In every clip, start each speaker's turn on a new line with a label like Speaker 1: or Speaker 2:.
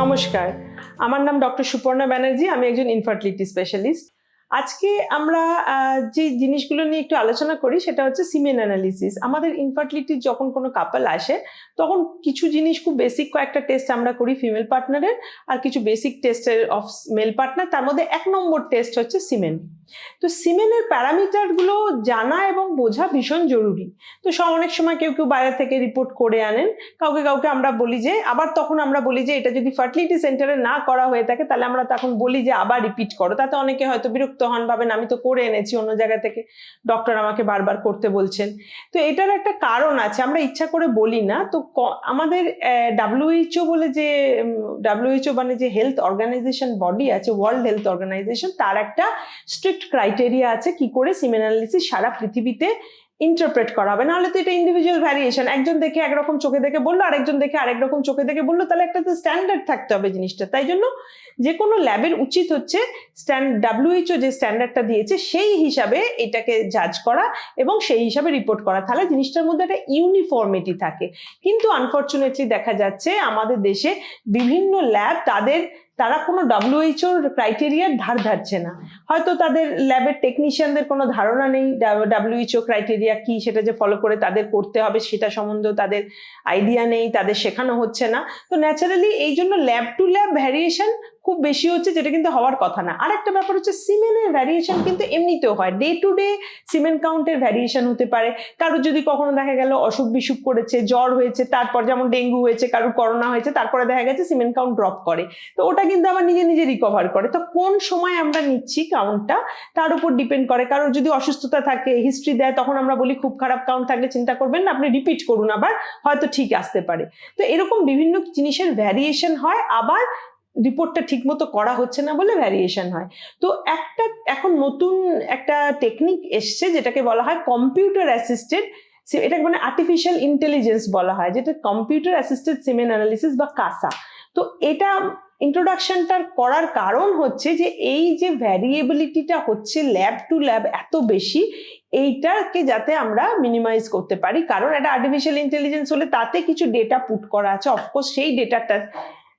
Speaker 1: নমস্কার। আমার নাম ডক্টর সুপর্ণা ব্যানার্জি, আমি একজন ইনফার্টিলিটি স্পেশালিস্ট আজকে আমরা যে জিনিসগুলো নিয়ে একটু আলোচনা করি সেটা হচ্ছে সিমেন অ্যানালিসিস আমাদের ইনফার্টিলিটির যখন কোনো কাপাল আসে, তখন কিছু জিনিস খুব বেসিক কয়েকটা টেস্ট আমরা করি ফিমেল পার্টনারের আর কিছু বেসিক টেস্টের অফ মেল পার্টনার তার মধ্যে এক নম্বর টেস্ট হচ্ছে সিমেন তো সিমেনের প্যারামিটারগুলো জানা এবং বোঝা ভীষণ জরুরি। তো সব অনেক সময় কেউ কেউ বাইরে থেকে রিপোর্ট করে আনেন। কাউকে কাউকে আমরা বলি যে, আবার তখন আমরা বলি যে, এটা যদি ফার্টিলিটি সেন্টারে না করা হয়ে থাকে, তাহলে আমরা তখন বলি যে, আবার রিপিট করো। তাতে অনেকে হয়তো বিরক্ত হন, ভাবেন আমি তো করে এনেছি অন্য জায়গা থেকে। ডক্টর আমাকে বারবার করতে বলছেন। তো এটার একটা কারণ আছে, আমরা ইচ্ছা করে বলি না। তো আমাদের ডাব্লিউএইচও বলে যে ডাব্লিউএইচও মানে যে হেলথ অর্গানাইজেশন বডি আছে ওয়ার্ল্ড হেলথ অর্গানাইজেশন তার একটা স্ট্রিক্ট ক্রাইটেরিয়া আছে কি করে সিমেন অ্যানালিসিস সারা পৃথিবীতে ইন্টারপ্রেট করা হবে নাহলে তো এটা ইন্ডিভিজুয়াল ভ্যারিয়েশন একজন দেখে একরকম চোখে দেখে বলল, আরেকজন দেখে আরেক রকম চোখে দেখে বলল, তাহলে একটা তো স্ট্যান্ডার্ড থাকতে হবে জিনিসটা। তাই জন্য যে কোনো ল্যাবের উচিত হচ্ছে স্ট্যান্ড ডাব্লিউএইচও যে স্ট্যান্ডার্ডটা দিয়েছে, সেই হিসাবে এটাকে জাজ করা এবং সেই হিসাবে রিপোর্ট করা। তাহলে জিনিসটার মধ্যে একটা ইউনিফর্মিটি থাকে। কিন্তু আনফর্চুনেটলি দেখা যাচ্ছে আমাদের দেশে বিভিন্ন ল্যাব তাদের তারা কোনো ডাব্লিউএইচওর ক্রাইটেরিয়ার ধার ধারছে না। হয়তো তাদের ল্যাবের টেকনিশিয়ানদের কোনো ধারণা নেই ডাব্লিউএইচও ক্রাইটেরিয়া কি, সেটা যে ফলো করে তাদের করতে হবে সেটা সম্বন্ধেও তাদের আইডিয়া নেই, তাদের শেখানো হচ্ছে না। তো ন্যাচারালি এই জন্য ল্যাব টু ল্যাব ভ্যারিয়েশন খুব বেশি হচ্ছে যেটা কিন্তু হওয়ার কথা না। আরেকটা ব্যাপার হচ্ছে সিমেনের ভ্যারিয়েশন কিন্তু এমনিতেও হয়। ডে টু ডে সিমেন কাউন্টের ভ্যারিয়েশন হতে পারে। কারোর যদি কখনো দেখা গেল অসুখ বিসুখ করেছে, জ্বর হয়েছে, তারপর যেমন ডেঙ্গু হয়েছে, কারোর করোনা হয়েছে, তারপরে দেখা গেছে সিমেন কাউন্ট ড্রপ করে। তো ওটা কিন্তু আবার নিজে নিজে রিকভার করে। তো কোন সময় আমরা নিচ্ছি কাউন্টটা তার উপর ডিপেন্ড করে। কারোর যদি অসুস্থতা থাকে হিস্ট্রি দেয়, তখন আমরা বলি খুব খারাপ কাউন্ট থাকলে চিন্তা করবেন না, আপনি রিপিট করুন আবার, হয়তো ঠিক আসতে পারে। তো এরকম বিভিন্ন জিনিসের ভ্যারিয়েশন হয়। আবার রিপোর্টটা ঠিকমতো করা হচ্ছে না বলে ভ্যারিয়েশন হয়। তো একটা, এখন নতুন একটা টেকনিক এসছে যেটাকে বলা হয় কম্পিউটার অ্যাসিস্টেড এটাকে মানে আর্টিফিশিয়াল ইন্টেলিজেন্স বলা হয়, যেটা কম্পিউটার অ্যাসিস্টেড সিমেন অ্যানালিসিস বা কাসা তো এটা ইন্ট্রোডাকশনটার করার কারণ হচ্ছে যে এই যে ভ্যারিয়েবিলিটিটা হচ্ছে ল্যাব টু ল্যাব এত বেশি, এইটাকে যাতে আমরা মিনিমাইজ করতে পারি। কারণ একটা আর্টিফিশিয়াল ইন্টেলিজেন্স হলে তাতে কিছু ডেটা পুট করা আছে। অফকোর্স সেই ডেটাটা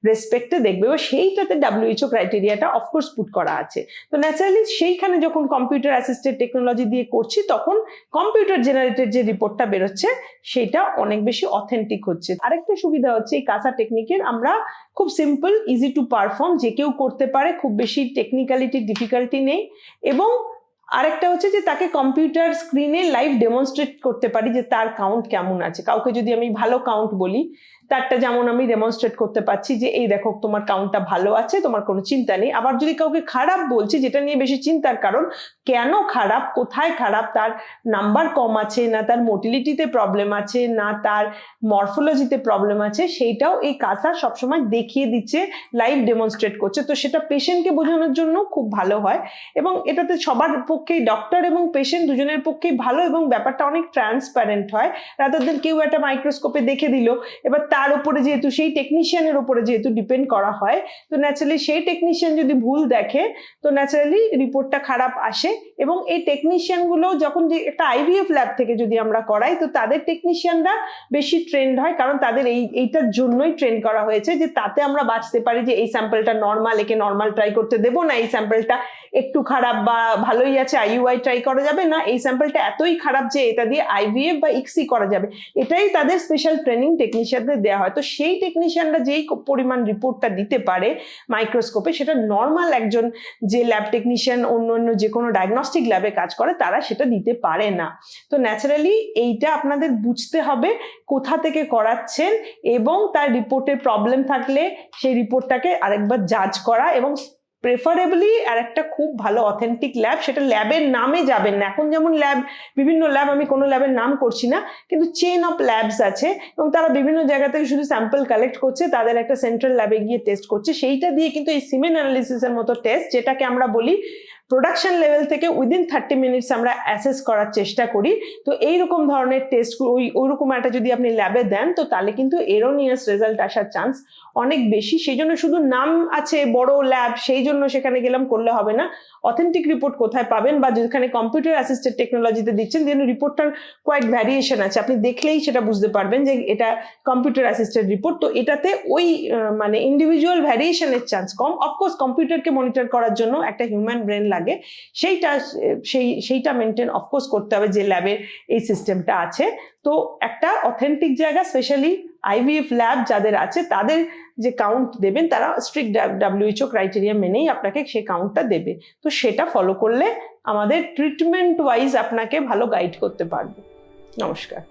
Speaker 1: রেসপেক্টে দেখবে। ও সেইটাতে ডাব্লিউএইচও ক্রাইটেরিয়াটা অফকোর্স পুট করা আছে। তো ন্যাচারালি সেইখানে যখন কম্পিউটার অ্যাসিস্টেড টেকনোলজি দিয়ে করছি, তখন কম্পিউটার জেনারেটেড যে রিপোর্টটা বেরোচ্ছে সেটা অনেক বেশি অথেন্টিক হচ্ছে। আরেকটা সুবিধা হচ্ছে, এই কাঁসা টেকনিকের আমরা খুব সিম্পল ইজি টু পারফর্ম যে কেউ করতে পারে, খুব বেশি টেকনিক্যালিটি ডিফিকাল্টি নেই। এবং আরেকটা হচ্ছে যে তাকে কম্পিউটার স্ক্রিনে লাইভ ডেমনস্ট্রেট করতে পারি যে তার কাউন্ট কেমন আছে। কাউকে যদি আমি ভালো কাউন্ট বলি তারটা যেমন আমি ডেমনস্ট্রেট করতে পারছি যে, এই দেখো, তোমার কাউন্টটা ভালো আছে, তোমার কোনো চিন্তা নেই। আবার যদি কাউকে খারাপ বলছি, যেটা নিয়ে বেশি চিন্তার কারণ, কেন খারাপ, কোথায় খারাপ, তার নাম্বার কম আছে, না তার মোটিলিটিতে প্রবলেম আছে, না তার মরফোলজিতে প্রবলেম আছে, সেইটাও এই কাঁসা সবসময় দেখিয়ে দিচ্ছে লাইভ ডেমনস্ট্রেট করছে। তো সেটা পেশেন্টকে বোঝানোর জন্য খুব ভালো হয় এবং এটাতে সবার পক্ষেই ডক্টর এবং পেশেন্ট দুজনের পক্ষেই ভালো এবং ব্যাপারটা অনেক ট্রান্সপারেন্ট হয়। রাদার দেন কেউ একটা মাইক্রোস্কোপে দেখে দিল, এবার তার উপরে যেহেতু, সেই টেকনিশিয়ানের উপরে যেহেতু ডিপেন্ড করা হয়, তো ন্যাচারালি সেই টেকনিশিয়ান যদি ভুল দেখে, তো ন্যাচারালি রিপোর্টটা খারাপ আসে এবং এই টেকনিশিয়ানগুলো যখন যে একটা আইভিএফ ল্যাব থেকে যদি আমরা করাই, তো তাদের টেকনিশিয়ানরা বেশি ট্রেন্ড হয় কারণ তাদের এই, এইটার জন্যই ট্রেন করা হয়েছে যে তাতে আমরা বাঁচতে পারি যে এই স্যাম্পলটা নর্মাল একে নর্মাল ট্রাই করতে দেবো না, এই স্যাম্পলটা একটু খারাপ বা ভালোই আছে আইইউআই ট্রাই করা যাবে না, এই স্যাম্পলটা এতই খারাপ যে এটা দিয়ে আইভিএফ বা ইক্সি করা যাবে। এটাই তাদের স্পেশাল ট্রেনিং টেকনিশিয়ানদের দেওয়া হয়। তো সেই টেকনিশিয়ানরা যেই পরিমাণ রিপোর্টটা দিতে পারে মাইক্রোস্কোপে সেটা নর্মাল একজন যে ল্যাব টেকনিশিয়ান অন্য অন্য যে কোনো ডায়াগনস্টিক ল্যাবে কাজ করে, তারা সেটা দিতে পারে না। তো ন্যাচারালি এইটা আপনাদের বুঝতে হবে কোথা থেকে করাচ্ছেন এবং তার রিপোর্টের প্রবলেম থাকলে সেই রিপোর্টটাকে আরেকবার জাজ করা এবং প্রেফারেবলি আর একটা খুব ভালো অথেন্টিক ল্যাব সেটা ল্যাবের নামে যাবেন না। এখন যেমন ল্যাব বিভিন্ন ল্যাব আমি কোনো ল্যাবের নাম করছি না, কিন্তু চেন অফ ল্যাবস আছে এবং তারা বিভিন্ন জায়গা থেকে শুধু স্যাম্পল কালেক্ট করছে, তাদের একটা সেন্ট্রাল ল্যাবে গিয়ে টেস্ট করছে। সেইটা দিয়ে কিন্তু এই সিমেন অ্যানালিসিসের মতো টেস্ট যেটাকে আমরা বলি প্রোডাকশন লেভেল থেকে উইদিন থার্টি মিনিটস আমরা অ্যাসেস করার চেষ্টা করি। তো এইরকম ধরনের টেস্ট ওই, ওইরকম একটা যদি আপনি ল্যাবে দেন, তো তাহলে কিন্তু এরোনিয়াস রেজাল্ট আসার চান্স অনেক বেশি। সেই জন্য শুধু নাম আছে বড় ল্যাব সেই জন্য সেখানে গেলাম, করলে হবে না। অথেন্টিক রিপোর্ট কোথায় পাবেন বা যেখানে কম্পিউটার অ্যাসিস্টেড টেকনোলজিতে দিচ্ছেন যেন রিপোর্টটার কয়েক ভ্যারিয়েশন আছে। আপনি দেখলেই সেটা বুঝতে পারবেন যে এটা কম্পিউটার অ্যাসিস্টেড রিপোর্ট তো এটাতে ওই মানে ইন্ডিভিজুয়াল ভ্যারিয়েশনের চান্স কম। অফকোর্স কম্পিউটারকে মনিটর করার জন্য একটা হিউম্যান ব্রেন লাগে। সেইটা, সেই, সেইটা মেনটেন অফকোর্স করতে হবে যে ল্যাবের এই সিস্টেমটা আছে। তো একটা অথেন্টিক জায়গা স্পেশালি আইভিএফ ল্যাব যাদের আছে, তাদের যে কাউন্ট দেবেন, তারা স্ট্রিক্ট ডাব্লিউএইচও ক্রাইটেরিয়া মেনেই আপনাকে সেই কাউন্টটা দেবে। তো সেটা ফলো করলে আমাদের ট্রিটমেন্ট ওয়াইজ আপনাকে ভালো গাইড করতে পারবে। নমস্কার।